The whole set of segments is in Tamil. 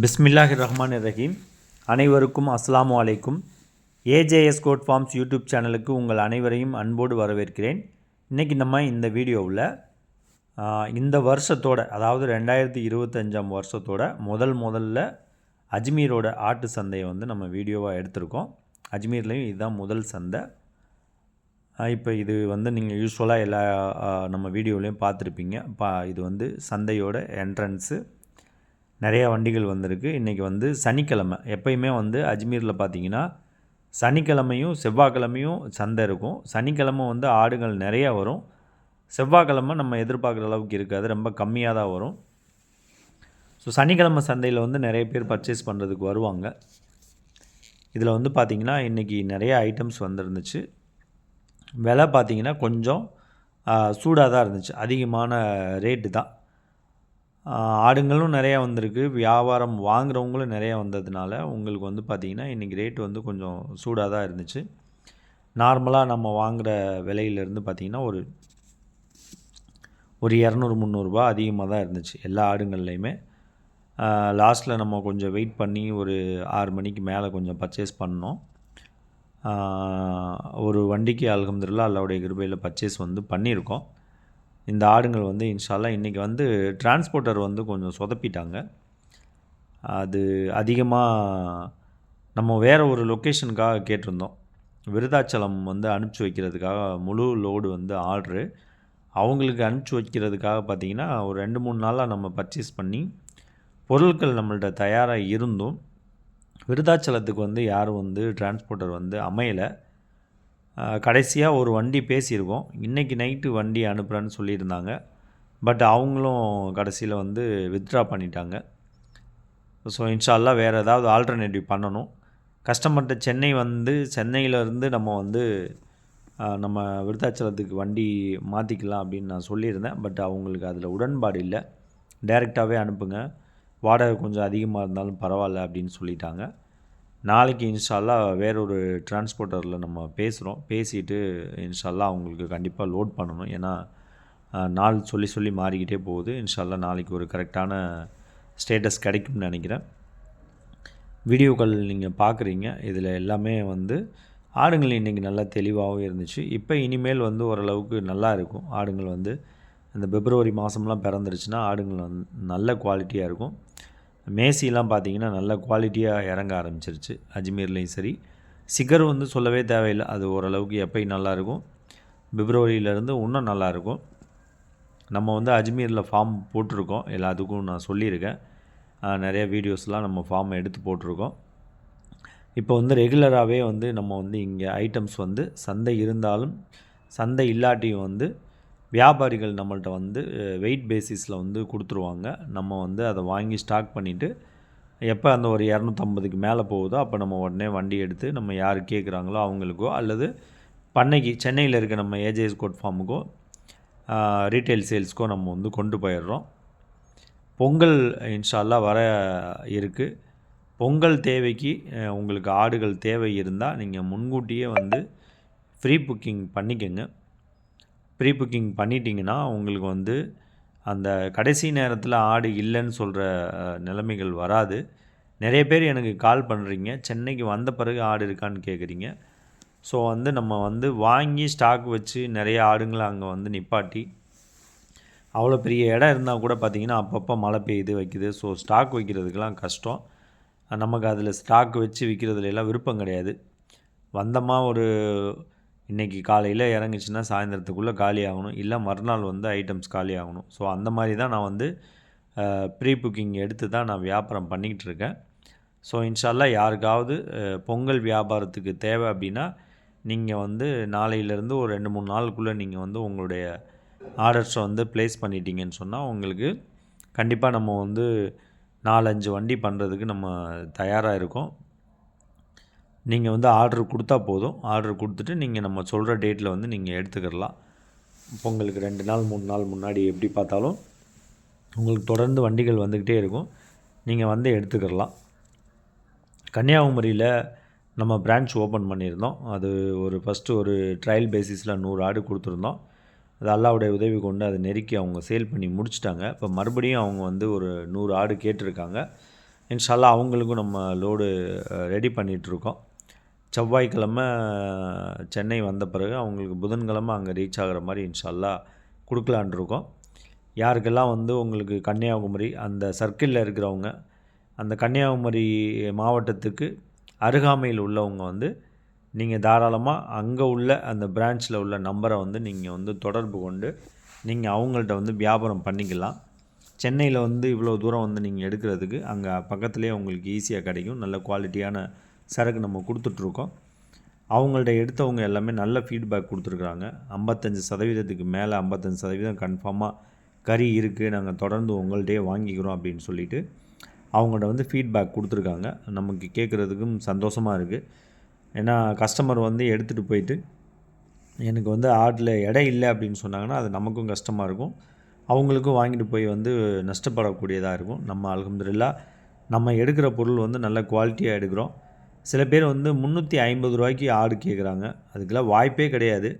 பிஸ்மில்லாஹிர் ரஹ்மான் ரஹீம் அனைவருக்கும் அஸ்லாமு அலைக்கும். ஏஜேஎஸ் கோட் ஃபார்ம்ஸ் யூடியூப் சேனலுக்கு உங்கள் அனைவரையும் அன்போடு வரவேற்கிறேன். இன்றைக்கி நம்ம இந்த வீடியோவில் இந்த வருஷத்தோட அதாவது ரெண்டாயிரத்தி இருபத்தஞ்சாம் வருஷத்தோட முதல் முதல்ல அஜ்மீரோட ஆட்டு சந்தையை வந்து நம்ம வீடியோவாக எடுத்திருக்கோம். அஜ்மீர்லேயும் இதுதான் முதல் சந்தை. இப்போ இது வந்து நீங்கள் யூஸ்வலாக எல்லா நம்ம வீடியோலையும் பார்த்துருப்பீங்க. பா இது வந்து சந்தையோட என்ட்ரன்ஸு. நிறையா வண்டிகள் வந்திருக்கு. இன்றைக்கி வந்து சனிக்கிழமை. எப்பயுமே வந்து அஜ்மீரில் பார்த்தீங்கன்னா சனிக்கிழமையும் செவ்வாய்க்கிழமையும் சந்தை இருக்கும். சனிக்கிழமை வந்து ஆடுகள் நிறையா வரும். செவ்வாய்க்கிழமை நம்ம எதிர்பார்க்குற அளவுக்கு இருக்காது. ரொம்ப கம்மியாக தான் வரும். ஸோ சனிக்கிழமை சந்தையில் வந்து நிறைய பேர் பர்ச்சேஸ் பண்ணுறதுக்கு வருவாங்க. இதில் வந்து பார்த்திங்கன்னா இன்றைக்கி நிறைய ஐட்டம்ஸ் வந்துருந்துச்சு. விலை பார்த்தீங்கன்னா கொஞ்சம் சூடாக தான் இருந்துச்சு. அதிகமான ரேட்டு தான். ஆடுங்களும் நிறையா வந்திருக்கு. வியாபாரம் வாங்குகிறவங்களும் நிறையா வந்ததுனால உங்களுக்கு வந்து பார்த்திங்கன்னா இன்றைக்கி ரேட் வந்து கொஞ்சம் சூடாக தான் இருந்துச்சு. நார்மலாக நம்ம வாங்குகிற விலையிலேருந்து பார்த்திங்கன்னா ஒரு ஒரு இரநூறு முந்நூறுரூபா அதிகமாக தான் இருந்துச்சு எல்லா ஆடுங்கள்லையுமே. லாஸ்ட்டில் நம்ம கொஞ்சம் வெயிட் பண்ணி ஒரு ஆறு மணிக்கு மேலே கொஞ்சம் பர்ச்சேஸ் பண்ணோம். ஒரு வண்டிக்கு அலகம்துல்லா அல்லாவுடைய கிருபையில் பர்ச்சேஸ் வந்து பண்ணியிருக்கோம். இந்த ஆடுங்கள் வந்து இன்ஷால்லாம் இன்றைக்கி வந்து டிரான்ஸ்போர்ட்டர் வந்து கொஞ்சம் சொதப்பிட்டாங்க. அது அதிகமாக நம்ம வேறு ஒரு லொக்கேஷனுக்காக கேட்டிருந்தோம். விருதாச்சலம் வந்து அனுப்பிச்சி வைக்கிறதுக்காக முழு லோடு வந்து ஆர்டரு அவங்களுக்கு அனுப்பிச்சி வைக்கிறதுக்காக பார்த்திங்கன்னா ஒரு ரெண்டு மூணு நாளாக நம்ம பர்ச்சேஸ் பண்ணி பொருட்கள் நம்மள்ட்ட தயாராக இருந்தும் விருதாச்சலத்துக்கு வந்து யாரும் வந்து டிரான்ஸ்போர்ட்டர் வந்து அமையலை. கடைசியாக ஒரு வண்டி பேசியிருக்கோம். இன்றைக்கி நைட்டு வண்டி அனுப்புகிறேன்னு சொல்லியிருந்தாங்க. பட் அவங்களும் கடைசியில் வந்து வித்ட்ரா பண்ணிட்டாங்க. ஸோ இன்ஷால்லாம் வேறு ஏதாவது ஆல்டர்னேட்டிவ் பண்ணணும். கஸ்டமர்கிட்ட சென்னை வந்து சென்னையிலேருந்து நம்ம வந்து நம்ம விருத்தாச்சலத்துக்கு வண்டி மாற்றிக்கலாம் அப்படின்னு நான் சொல்லியிருந்தேன். பட் அவங்களுக்கு அதில் உடன்பாடு இல்லை. டைரெக்டாகவே அனுப்புங்க. வாடகை கொஞ்சம் அதிகமாக இருந்தாலும் பரவாயில்ல அப்படின்னு சொல்லிட்டாங்க. நாளைக்கு இன்ஷால்லா வேறொரு டிரான்ஸ்போர்ட்டரில் நம்ம பேசுகிறோம் பேசிட்டு இன்ஷால்லா அவங்களுக்கு கண்டிப்பாக லோட் பண்ணணும். ஏன்னா நாள் சொல்லி சொல்லி மாறிக்கிட்டே போகுது. இன்ஷால்லா நாளைக்கு ஒரு கரெக்டான ஸ்டேட்டஸ் கிடைக்கும்னு நினைக்கிறேன். வீடியோக்கள் நீங்கள் பார்க்குறீங்க இதில் எல்லாமே வந்து ஆடுங்கள் இன்றைக்கி நல்லா தெளிவாகவும் இருந்துச்சு. இப்போ இனிமேல் வந்து ஓரளவுக்கு நல்லா இருக்கும். ஆடுங்கள் வந்து இந்த பிப்ரவரி மாதம்லாம் பிறந்துருச்சுன்னா ஆடுங்கள் வந்து நல்ல குவாலிட்டியாக இருக்கும். மேசிலாம் பார்த்தீங்கன்னா நல்ல குவாலிட்டியாக இறங்க ஆரம்பிச்சிருச்சு. அஜ்மீர்லேயும் சரி. சிகர் வந்து சொல்லவே தேவையில்லை. அது ஓரளவுக்கு எப்பயும் நல்லாயிருக்கும். பிப்ரவரியிலேருந்து இன்னும் நல்லாயிருக்கும். நம்ம வந்து அஜ்மீரில் ஃபார்ம் போட்டிருக்கோம். எல்லாத்துக்கும் நான் சொல்லியிருக்கேன். நிறைய வீடியோஸ்லாம் நம்ம ஃபார்ம் எடுத்து போட்டிருக்கோம். இப்போ வந்து ரெகுலராகவே வந்து நம்ம வந்து இங்கே ஐட்டம்ஸ் வந்து சந்தை இருந்தாலும் சந்தை இல்லாட்டியும் வந்து வியாபாரிகள் நம்மள்ட்ட வந்து வெயிட் பேசிஸில் வந்து கொடுத்துருவாங்க. நம்ம வந்து அதை வாங்கி ஸ்டாக் பண்ணிவிட்டு எப்போ அந்த ஒரு இரநூத்தம்பதுக்கு மேலே போகுதோ அப்போ நம்ம உடனே வண்டி எடுத்து நம்ம யார் கேட்குறாங்களோ அவங்களுக்கோ அல்லது பண்ணைக்கு சென்னையில் இருக்க நம்ம ஏஜேஎஸ் கோட் ஃபார்முக்கோ ரீட்டைல் சேல்ஸ்க்கோ நம்ம வந்து கொண்டு போயிடுறோம். பொங்கல் இன்ஷால்லாம் வர இருக்குது பொங்கல் தேவைக்கு உங்களுக்கு ஆடுகள் தேவை இருந்தால் நீங்கள் முன்கூட்டியே வந்து ஃப்ரீ புக்கிங் பண்ணிக்கோங்க. ப்ரீ புக்கிங் பண்ணிட்டீங்கன்னா உங்களுக்கு வந்து அந்த கடைசி நேரத்தில் ஆடு இல்லைன்னு சொல்கிற நிலைமைகள் வராது. நிறைய பேர் எனக்கு கால் பண்ணுறீங்க சென்னைக்கு வந்த பிறகு ஆடு இருக்கான்னு கேட்குறீங்க ஸோ வந்து நம்ம வந்து வாங்கி ஸ்டாக் வச்சு நிறைய ஆடுங்களை அங்கே வந்து நிப்பாட்டி அவ்வளோ பெரிய இடம் இருந்தால் கூட பார்த்திங்கன்னா அப்பப்போ மழை பெய்யுது வைக்குது. ஸோ ஸ்டாக் வைக்கிறதுக்கெலாம் கஷ்டம். நமக்கு அதில் ஸ்டாக் வச்சு விற்கிறதுல எல்லாம் விருப்பம் கிடையாது. வந்தமா ஒரு இன்றைக்கி காலையில் இறங்குச்சுன்னா சாயந்தரத்துக்குள்ளே காலி ஆகணும். இல்லை மறுநாள் வந்து ஐட்டம்ஸ் காலி ஆகணும். ஸோ அந்த மாதிரி தான் நான் வந்து ப்ரீ புக்கிங் எடுத்து தான் நான் வியாபாரம் பண்ணிக்கிட்டு இருக்கேன். ஸோ இன்ஷால்லா யாருக்காவது பொங்கல் வியாபாரத்துக்கு தேவை அப்படின்னா நீங்கள் வந்து நாளையிலேருந்து ஒரு ரெண்டு மூணு நாளுக்குள்ளே நீங்கள் வந்து உங்களுடைய ஆர்டர்ஸை வந்து ப்ளேஸ் பண்ணிட்டீங்கன்னு சொன்னால் உங்களுக்கு கண்டிப்பாக நம்ம வந்து நாலஞ்சு வண்டி பண்ணுறதுக்கு நம்ம தயாராக இருக்கோம். நீங்கள் வந்து ஆர்டர் கொடுத்தா போதும். ஆர்டர் கொடுத்துட்டு நீங்கள் நம்ம சொல்கிற டேட்டில் வந்து நீங்கள் எடுத்துக்கிடலாம் பொங்கலுக்கு ரெண்டு நாள் மூணு நாள் முன்னாடி எப்படி பார்த்தாலும் உங்களுக்கு தொடர்ந்து வண்டிகள் வந்துக்கிட்டே இருக்கும். நீங்கள் வந்து எடுத்துக்கிடலாம் கன்னியாகுமரியில் நம்ம பிரான்ச் ஓப்பன் பண்ணியிருந்தோம். அது ஒரு ஃபஸ்ட்டு ஒரு ட்ரையல் பேசிஸில் நூறு ஆடு கொடுத்துருந்தோம். அது அல்லாவுடைய உதவி கொண்டு அதை நெருக்கி அவங்க சேல் பண்ணி முடிச்சிட்டாங்க. இப்போ மறுபடியும் அவங்க வந்து ஒரு நூறு ஆடு கேட்டிருக்காங்க. இன்ஷால்லா அவங்களுக்கும் நம்ம லோடு ரெடி பண்ணிகிட்ருக்கோம் செவ்வாய்க்கிழமை சென்னை வந்த பிறகு அவங்களுக்கு புதன்கிழமை அங்கே ரீச் ஆகிற மாதிரி இன்ஷால்லா கொடுக்கலான் இருக்கோம். யாருக்கெல்லாம் வந்து உங்களுக்கு கன்னியாகுமரி அந்த சர்க்கிளில் இருக்கிறவங்க அந்த கன்னியாகுமரி மாவட்டத்துக்கு அருகாமையில் உள்ளவங்க வந்து நீங்கள் தாராளமாக அங்கே உள்ள அந்த பிரான்ச்சில் உள்ள நம்பரை வந்து நீங்கள் வந்து தொடர்பு கொண்டு நீங்கள் அவங்கள்ட்ட வந்து வியாபாரம் பண்ணிக்கலாம். சென்னையில் வந்து இவ்வளோ தூரம் வந்து நீங்கள் எடுக்கிறதுக்கு அங்கே பக்கத்துலேயே உங்களுக்கு ஈஸியாக கிடைக்கும். நல்ல குவாலிட்டியான சரக்கு நம்ம கொடுத்துட்ருக்கோம். அவங்கள்ட்ட எடுத்தவங்க எல்லாமே நல்ல ஃபீட்பேக் கொடுத்துருக்குறாங்க. ஐம்பத்தஞ்சு சதவீதத்துக்கு மேலே ஐம்பத்தஞ்சு சதவீதம் கன்ஃபார்மாக கறி இருக்குது நாங்கள் தொடர்ந்து உங்கள்கிட்டயே வாங்கிக்கிறோம் அப்படின்னு சொல்லிவிட்டு அவங்கள்ட்ட வந்து ஃபீட்பேக் கொடுத்துருக்காங்க. நமக்கு கேட்குறதுக்கும் சந்தோஷமாக இருக்குது ஏன்னா கஸ்டமர் வந்து எடுத்துகிட்டு போயிட்டு எனக்கு வந்து ஆர்டில் இடம் இல்லை அப்படின்னு சொன்னாங்கன்னா அது நமக்கும் கஷ்டமாக இருக்கும். அவங்களுக்கும் வாங்கிட்டு போய் வந்து நஷ்டப்படக்கூடியதாக இருக்கும். நம்ம அலகம்துல்லா நம்ம எடுக்கிற பொருள் வந்து நல்ல குவாலிட்டியாக எடுக்கிறோம். சில பேர் வந்து முந்நூற்றி ஐம்பது ரூபாய்க்கு ஆடு கேட்குறாங்க. அதுக்கெல்லாம் வாய்ப்பே கிடையாது.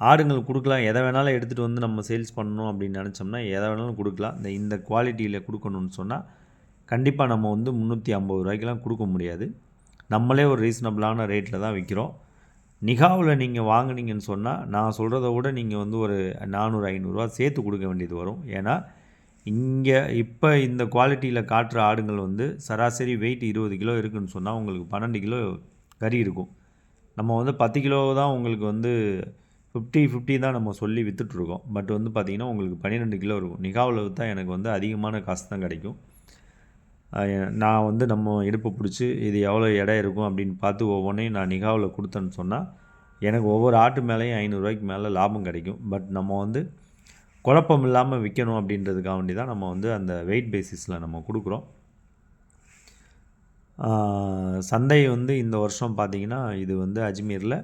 ஆடுங்கள் கொடுக்கலாம். எதை வேணாலும் எடுத்துகிட்டு வந்து நம்ம சேல்ஸ் பண்ணணும் அப்படின்னு நினச்சோம்னா எதை வேணாலும் கொடுக்கலாம். இந்த இந்த குவாலிட்டியில் கொடுக்கணும்னு சொன்னால் கண்டிப்பாக நம்ம வந்து முந்நூற்றி ஐம்பது ரூபாய்க்கெலாம் கொடுக்க முடியாது. நம்மளே ஒரு ரீசனபிளான ரேட்டில் தான் விற்கிறோம் நிகாவில் நீங்கள் வாங்கினீங்கன்னு சொன்னால் நான் சொல்கிறத விட நீங்கள் வந்து ஒரு நானூறு ஐநூறுரூவா சேர்த்து கொடுக்க வேண்டியது வரும். ஏன்னா இங்கே இப்போ இந்த குவாலிட்டியில் காட்டுற ஆடுங்கள் வந்து சராசரி வெயிட் இருபது கிலோ இருக்குதுன்னு சொன்னால் உங்களுக்கு பன்னெண்டு கிலோ கறி இருக்கும். நம்ம வந்து பத்து கிலோ தான் உங்களுக்கு வந்து ஃபிஃப்டி ஃபிஃப்டி தான் நம்ம சொல்லி விற்றுட்ருக்கோம் பட் வந்து பார்த்திங்கன்னா உங்களுக்கு பன்னிரெண்டு கிலோ இருக்கும். நிகாவில் தான் எனக்கு வந்து அதிகமான காசு தான் கிடைக்கும். நான் வந்து நம்ம இடுப்பு பிடிச்சி இது எவ்வளோ இடம் இருக்கும் அப்படின்னு பார்த்து ஒவ்வொன்றையும் நான் நிகாவில் கொடுத்தேன்னு சொன்னால் எனக்கு ஒவ்வொரு ஆட்டு மேலேயும் ஐநூறுரூவாய்க்கு மேலே லாபம் கிடைக்கும். பட் நம்ம வந்து குழப்பம் இல்லாமல் விற்கணும் அப்படின்றதுக்காக வேண்டி தான் நம்ம வந்து அந்த வெயிட் பேசிஸில் நம்ம கொடுக்குறோம். சந்தை வந்து இந்த வருஷம் பார்த்திங்கன்னா இது வந்து அஜ்மீரில்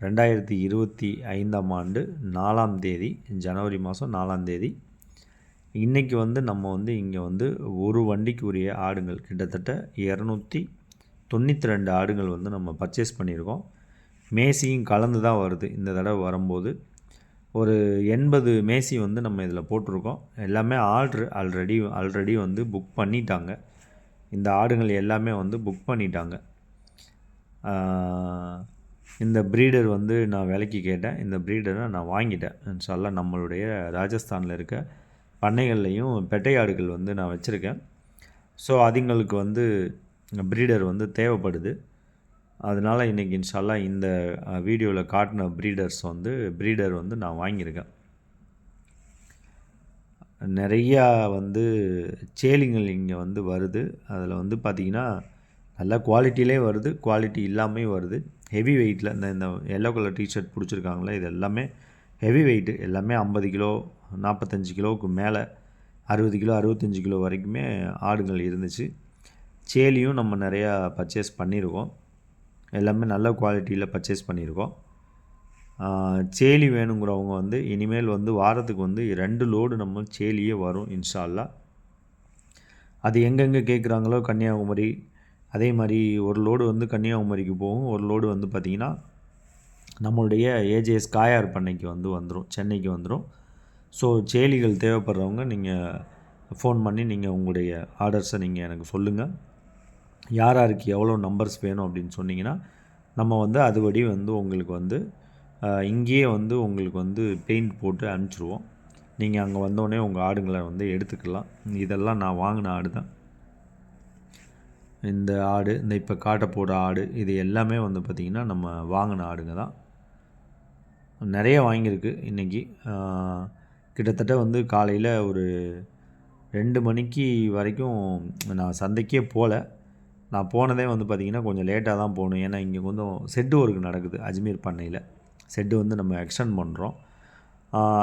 ரெண்டாயிரத்தி இருபத்தி ஐந்தாம் ஆண்டு நாலாம் தேதி ஜனவரி மாதம் நாலாம் தேதி. இன்றைக்கி வந்து நம்ம வந்து இங்கே வந்து ஒரு வண்டிக்கு உரிய ஆடுங்கள் கிட்டத்தட்ட இரநூத்தி தொண்ணூற்றி ரெண்டு ஆடுகள் வந்து நம்ம பர்ச்சேஸ் பண்ணியிருக்கோம். மேசியும் கலந்து தான் வருது. இந்த தடவை வரும்போது ஒரு எண்பது மேசி வந்து நம்ம இதில் போட்டிருக்கோம். எல்லாமே ஆர்டர் ஆல்ரெடி ஆல்ரெடி வந்து புக் பண்ணிட்டாங்க. இந்த ஆடுகள் எல்லாமே வந்து புக் பண்ணிட்டாங்க. இந்த ப்ரீடர் வந்து நான் விலைக்கு கேட்டேன். இந்த ப்ரீடரை நான் வாங்கிட்டேன். இன்ஷால்லா நம்மளுடைய ராஜஸ்தானில் இருக்க பண்ணைகள்லையும் பெட்டையாடுகள் வந்து நான் வச்சுருக்கேன். ஸோ அதுங்களுக்கு வந்து ப்ரீடர் வந்து தேவைப்படுது. அதனால் இன்றைக்கி இன்ஷால்லா இந்த வீடியோவில் காட்டின ப்ரீடர்ஸ் வந்து ப்ரீடர் வந்து நான் வாங்கியிருக்கேன். நிறையா வந்து சேலிங்கள் இங்கே வந்து வருது. அதில் வந்து பார்த்திங்கன்னா நல்ல குவாலிட்டியிலே வருது. குவாலிட்டி இல்லாமே வருது. ஹெவி வெயிட்டில் இந்த இந்த எல்லோ கலர் டிஷர்ட் பிடிச்சிருக்காங்களே இது எல்லாமே ஹெவி வெயிட்டு எல்லாமே ஐம்பது கிலோ நாற்பத்தஞ்சு கிலோவுக்கு மேலே அறுபது கிலோ அறுபத்தஞ்சி கிலோ வரைக்குமே ஆடுகள் இருந்துச்சு. சேலியும் நம்ம நிறையா பர்ச்சேஸ் பண்ணியிருக்கோம். எல்லாமே நல்ல குவாலிட்டியில் பர்ச்சேஸ் பண்ணியிருக்கோம். சேலி வேணுங்கிறவங்க வந்து இனிமேல் வந்து வாரத்துக்கு வந்து ரெண்டு லோடு நம்ம சேலியே வரும் இன்ஷால்லா. அது எங்கெங்கே கேட்குறாங்களோ கன்னியாகுமரி அதே மாதிரி ஒரு லோடு வந்து கன்னியாகுமரிக்கு போகும். ஒரு லோடு வந்து பார்த்திங்கன்னா நம்மளுடைய ஏஜேஎஸ் காயார் பண்ணைக்கு வந்து வந்துடும் சென்னைக்கு வந்துடும் ஸோ சேலிகள் தேவைப்படுறவங்க நீங்கள் ஃபோன் பண்ணி நீங்கள் உங்களுடைய ஆர்டர்ஸை நீங்கள் எனக்கு சொல்லுங்கள் யார் யாருக்கு எவ்வளோ நம்பர்ஸ் வேணும் அப்படின்னு சொன்னிங்கன்னா நம்ம வந்து அதுபடி வந்து உங்களுக்கு வந்து இங்கேயே வந்து உங்களுக்கு வந்து பெயிண்ட் போட்டு அனுப்பிச்சிருவோம். நீங்கள் அங்கே வந்தோடனே உங்கள் ஆடுங்களை வந்து எடுத்துக்கலாம். இதெல்லாம் நான் வாங்கின ஆடு தான். இந்த ஆடு இந்த இப்போ காட்டை போடுற ஆடு இது எல்லாமே வந்து பார்த்திங்கன்னா நம்ம வாங்கின ஆடுங்க தான். நிறைய வாங்கியிருக்கு இன்றைக்கி கிட்டத்தட்ட வந்து காலையில் ஒரு ரெண்டு மணிக்கு வரைக்கும் நான் சந்தைக்கே போகல நான் போனதே வந்து பார்த்திங்கன்னா கொஞ்சம் லேட்டாக தான் போகணும். ஏன்னா இங்கே கொஞ்சம் செட்டு ஒர்க் நடக்குது அஜ்மீர் பண்ணையில். செட்டு வந்து நம்ம எக்ஸ்டெண்ட் பண்ணுறோம்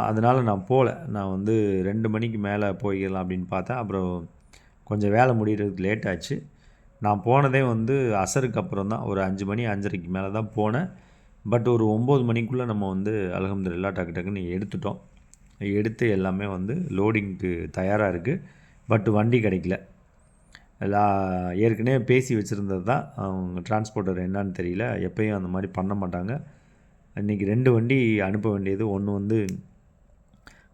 அதனால் நான் போகல நான் வந்து ரெண்டு மணிக்கு மேலே போய்க்கலாம் அப்படின்னு பார்த்தேன். அப்புறம் கொஞ்சம் வேலை முடிகிறதுக்கு லேட் ஆச்சு. நான் போனதே வந்து அசருக்கு அப்புறம் தான். ஒரு அஞ்சு மணி அஞ்சரைக்கு மேலே தான் போனேன். பட் ஒரு ஒம்பது மணிக்குள்ளே நம்ம வந்து அலகம்துல்லா டக்கு டக்குன்னு எடுத்துட்டோம். எடுத்து எல்லாமே வந்து லோடிங்க்கு தயாராக இருக்குது பட் வண்டி கிடைக்கல. லா ஏற்கனவே பேசி வச்சுருந்தது தான். அவங்க டிரான்ஸ்போர்ட்டர் என்னான்னு தெரியல. எப்பயும் அந்த மாதிரி பண்ண மாட்டாங்க. இன்றைக்கி ரெண்டு வண்டி அனுப்ப வேண்டியது. ஒன்று வந்து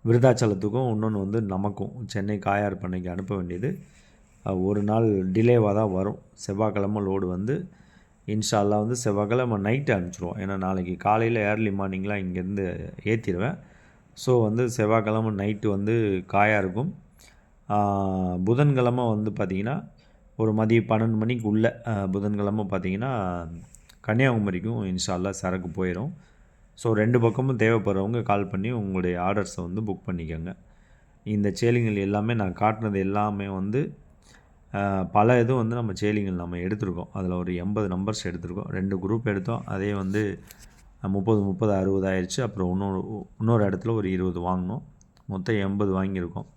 விருதாச்சலத்துக்கும் இன்னொன்று வந்து நமக்கும். சென்னை காயார் பண்ணைக்கு அனுப்ப வேண்டியது. ஒரு நாள் டிலேவாக தான் வரும். செவ்வாய்க்கிழமை லோடு வந்து இன்ஷால்லாம் வந்து செவ்வாய்க்கிழமை நைட்டு அனுப்பிச்சிடுவோம் ஏன்னா நாளைக்கு காலையில் ஏர்லி மார்னிங்லாம் இங்கேருந்து ஏற்றிடுவேன் ஸோ வந்து செவ்வாய்க்கிழமை நைட்டு வந்து காயாக இருக்கும் புதன்கிழமை வந்து பார்த்திங்கன்னா ஒரு மதியம் பன்னெண்டு மணிக்கு உள்ள புதன்கிழமை பார்த்திங்கன்னா கன்னியாகுமரிக்கும் இன்ஷால்லா சரக்கு போயிடும் ஸோ ரெண்டு பக்கமும் தேவைப்படுறவங்க கால் பண்ணி உங்களுடைய ஆர்டர்ஸை வந்து புக் பண்ணிக்கோங்க. இந்த சேலிங்கள் எல்லாமே நான் காட்டினது எல்லாமே வந்து பல இது வந்து நம்ம சேலிங்கள் நம்ம எடுத்திருக்கோம். அதில் ஒரு எண்பது நம்பர்ஸ் எடுத்திருக்கோம். ரெண்டு குரூப் எடுத்தோம். அதே வந்து முப்பது முப்பது அறுபது ஆயிடுச்சு அப்புறம் இன்னொரு இன்னொரு இடத்துல ஒரு இருபது வாங்கினோம். மொத்தம் எண்பது வாங்கியிருக்கோம்.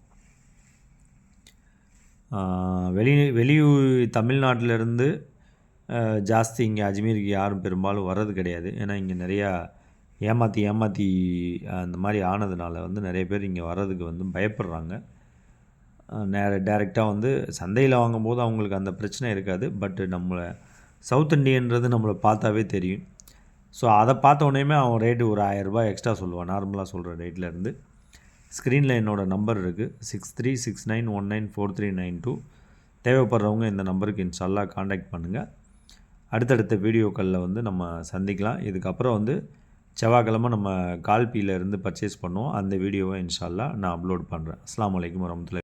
வெளி வெளியூர் தமிழ்நாட்டிலேருந்து ஜாஸ்தி இங்கே அஜ்மீருக்கு யாரும் பெரும்பாலும் வர்றது கிடையாது. ஏன்னா இங்கே நிறையா ஏமாற்றி ஏமாற்றி அந்த மாதிரி ஆனதுனால வந்து நிறைய பேர் இங்கே வர்றதுக்கு வந்து பயப்படுறாங்க. நேர டேரெக்டாக வந்து சந்தையில் வாங்கும்போது அவங்களுக்கு அந்த பிரச்சனை இருக்காது. பட் நம்மளை சவுத் இண்டியன்றது நம்மளை பார்த்தாவே தெரியும். ஸோ அதை பார்த்த உடனேயுமே அவன் ரேட்டு ஒரு ஆயரரூபா எக்ஸ்ட்ரா சொல்லுவான். நார்மலாக சொல்கிற ரேட்லேருந்து ஸ்க்ரீனில் என்னோடய நம்பர் இருக்குது six three six nine one nine four three nine two தேவைப்படுறவங்க இந்த நம்பருக்கு இன்ஷால்லா காண்டாக்ட் பண்ணுங்கள் அடுத்தடுத்த வீடியோக்களில் வந்து நம்ம சந்திக்கலாம். இதுக்கப்புறம் வந்து செவ்வாய்க்கிழமை நம்ம கால்பியிலேருந்து பர்ச்சேஸ் பண்ணுவோம். அந்த வீடியோவை இன்ஷால்லா நான் அப்லோட் பண்ணுறேன் அஸ்லாம் வலைக்கம் வரமத்துல